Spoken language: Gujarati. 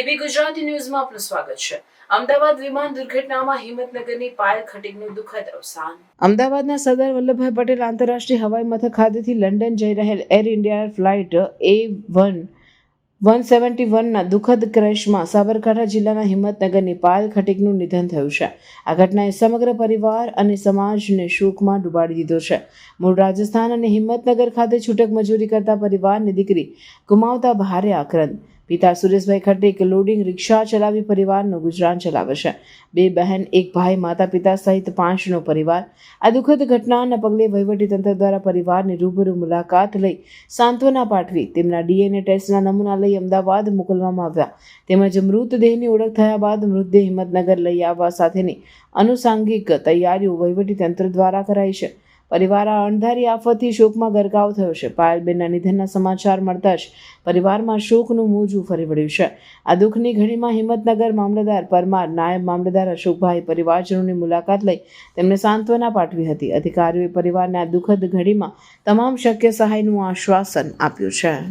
એબી ગુજરાતી ન્યૂઝમાં આપનું સ્વાગત છે. અમદાવાદ વિમાન દુર્ઘટનામાં હિંમતનગરની પાયલ ખટીકનું દુઃખદ અવસાન. અમદાવાદના સરદાર વલ્લભભાઈ પટેલ આંતરરાષ્ટ્રીય હવાઈ મથક ખાતેથી લંડન જઈ રહેલ Air India flight A one one seventy વનના દુઃખદ ક્રેશમાં સાબરકાંઠા જિલ્લાના હિંમતનગરની પાયલ ખટીકનું નિધન થયું છે. આ ઘટનાએ સમગ્ર પરિવાર અને સમાજને શોકમાં ડૂબાડી દીધો છે. મૂળ રાજસ્થાન અને હિંમતનગર ખાતે છૂટક મજૂરી કરતા પરિવારની દીકરી ગુમાવતા ભારે આક્રંદ. પિતા સુરેશભાઈ ખટીક લોડિંગ રિક્ષા ચલાવી પરિવારનું ગુજરાન ચલાવે છે બે બહેન, એક ભાઈ, માતા પિતા સહિત પાંચનો પરિવાર. આ દુઃખદ ઘટનાના પગલે વહીવટીતંત્ર દ્વારા પરિવારની રૂબરૂ મુલાકાત લઈ સાંત્વના પાઠવી તેમના ડીએનએ ટેસ્ટના નમૂના લઈ અમદાવાદ મોકલવામાં આવ્યા. તેમજ મૃતદેહની ઓળખ થયા બાદ મૃતદેહ હિંમતનગર લઈ આવવા સાથેની અનુસાંગિક તૈયારીઓ વહીવટીતંત્ર દ્વારા કરાઈ છે. પરિવાર આ અણધારી આફતથી શોકમાં ગરકાવ થયો છે. પાયલબેનના નિધનના સમાચાર મળતા જ પરિવારમાં શોકનું મોજું ફરી વળ્યું છે. આ દુઃખની ઘડીમાં હિંમતનગર મામલતદાર પરમાર, નાયબ મામલતદાર અશોકભાઈ પરિવારજનોની મુલાકાત લઈ તેમને સાંત્વના પાઠવી હતી. અધિકારીઓએ પરિવારને આ દુઃખદ ઘડીમાં તમામ શક્ય સહાયનું આશ્વાસન આપ્યું છે.